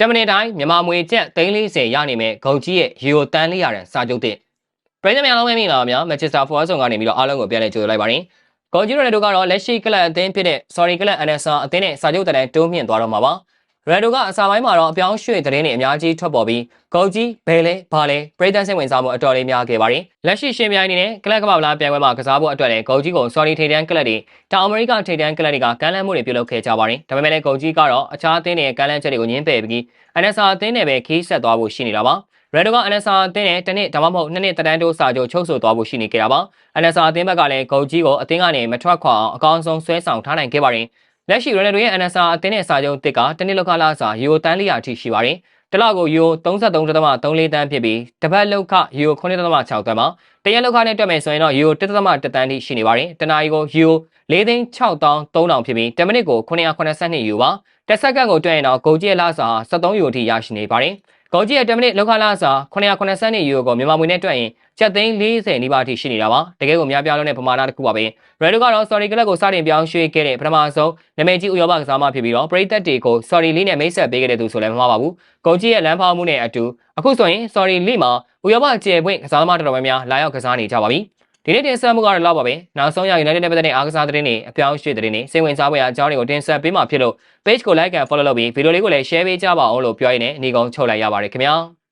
တမန်တိုင်းမြန်မာမွေကျပ်340ရနိုင်မဲ့ဂုံကြီးရဲ့ရီယိုတန်400ရန်စာချုပ်တဲ့ပြည်သူများလုံးဝမင်္ဂလာပါများမန်ချက်စတာဖော်ဆောင်ကနေပြီးတော့အားလုံးကိုပြန်လည်ကြိုဆိုလိုက်ပါတယ်ဂုံကြီးရိုနယ်ဒိုကတော့လက်ရှိကလပ်အသင်းဖြစ်တဲ့ sorry ကလပ် NSR အသင်းနဲ့စာချုပ်တိုင်တိုးမြင့်သွားတော့မှာပါ ရိုနယ်ဒိုကအစာပိုင်းမှာတော့အပြောင်းရွှေ့သတင်းတွေအများကြီးထွက်ပေါ်ပြီးဂုံကြီးဘယ်လဲဘာလဲပြည်သူစိတ်ဝင်စားမှုအတော်လေးများခဲ့ပါတယ်လက်ရှိရှင်ပြိုင်အနေနဲ့ကလပ်ကမ္ဘာလားပြိုင်ပွဲမှာကစားဖို့အတွက်လည်းဂုံကြီးကို sorry ထိတန်းကလပ်တွေတောင်အမေရိကထိတန်းကလပ်တွေကကမ်းလှမ်းမှုတွေပြုလုပ်ခဲ့ကြပါတယ်ဒါပေမဲ့လည်းဂုံကြီးကတော့အခြားအသင်းတွေရဲ့ကမ်းလှမ်းချက်တွေကိုညှင်းပယ်ပြီး NSR အသင်းနဲ့ပဲခီးဆက်သွားဖို့ရှိနေတာပါရန်ဒိုက NSR အသင်းနဲ့တစ်နှစ်ဒါမှမဟုတ်နှစ်နှစ်တန်းတိုးစာချုပ်ချုပ်ဆိုသွားဖို့ရှိနေကြတာပါ NSR အသင်းဘက်ကလည်းဂုတ်ကြီးကိုအသင်းကနေမထွက်ခွာအောင်အကောင်းဆုံးဆွဲဆောင်ထားနိုင်ခဲ့ပါတယ် လက်ရှိရန်ဒိုရဲ့ NSR အသင်းနဲ့စာချုပ်တစ်ကတစ်နှစ်လောက်ကလာစာယူရိုတန်း400အထိရှိပါတယ်တလောက်ကိုယူရို33.3တန်းဖြစ်ပြီးတပတ်လောက်ခယူရို9.6တန်းပါ တရက်လောက်ခနဲ့တွက်မယ်ဆိုရင်တော့ယူရို1.1တန်းထိရှိနေပါတယ်တနာရီကိုယူရို4သိန်း6300ဖြစ်ပြီး10မိနစ်ကို982ယူပါတစ်စက္ကန့်ကိုတွက်ရင်တော့ဂုတ်ကြီးရဲ့လစာ73ယူရိုထိရရှိနေပါတယ်ဂုတ်ကြီးရဲ့10မိနစ်လောက်ခလာစာ982ယူရိုကိုမြန်မာငွေနဲ့တွက်ရင်ချက်သိန်း40နီးပါးအထိရှိနေတာပါတကယ်ကိုများပြားလုံးတဲ့ပမာဏတစ်ခုပါပဲရယ်ဒိုကတော့ sorry ကလပ်ကိုစတင်ပြောင်းရွှေ့ခဲ့တဲ့ပထမဆုံးနာမည်ကြီးဥရောပကစားမဖြစ်ပြီးတော့ပရိသတ်တွေကို sorry လေးနဲ့မိတ်ဆက်ပေးခဲ့တဲ့သူဆိုလည်းမမှားပါဘူးဂုတ်ကြီးရဲ့လမ်းဖောက်မှုနဲ့အတူအခုဆိုရင် sorry လေးမှာဥရောပကျေပွင့်ကစားသမားတော်တော်များများလာရောက်ကစားနေကြပါပြီဒီနေ့တင်ဆက်မှုကတော့လောက်ပါပဲနောက်ဆုံးရ United နဲ့ပတ်သက်တဲ့အားကစားသတင်းတွေအပြောင်းရွှေ့သတင်းတွေစိတ်ဝင်စားဖွယ်အကြောင်းတွေကိုတင်ဆက်ပေးမှာဖြစ်လို့ page ကို like and follow လုပ်ပြီးဗီဒီယိုလေးကိုလည်း share ပေးကြပါအောင်လို့ပြောရင်းနဲ့ညီကုန်းချုပ်လိုက်ရပါတယ်ခင်ဗျာ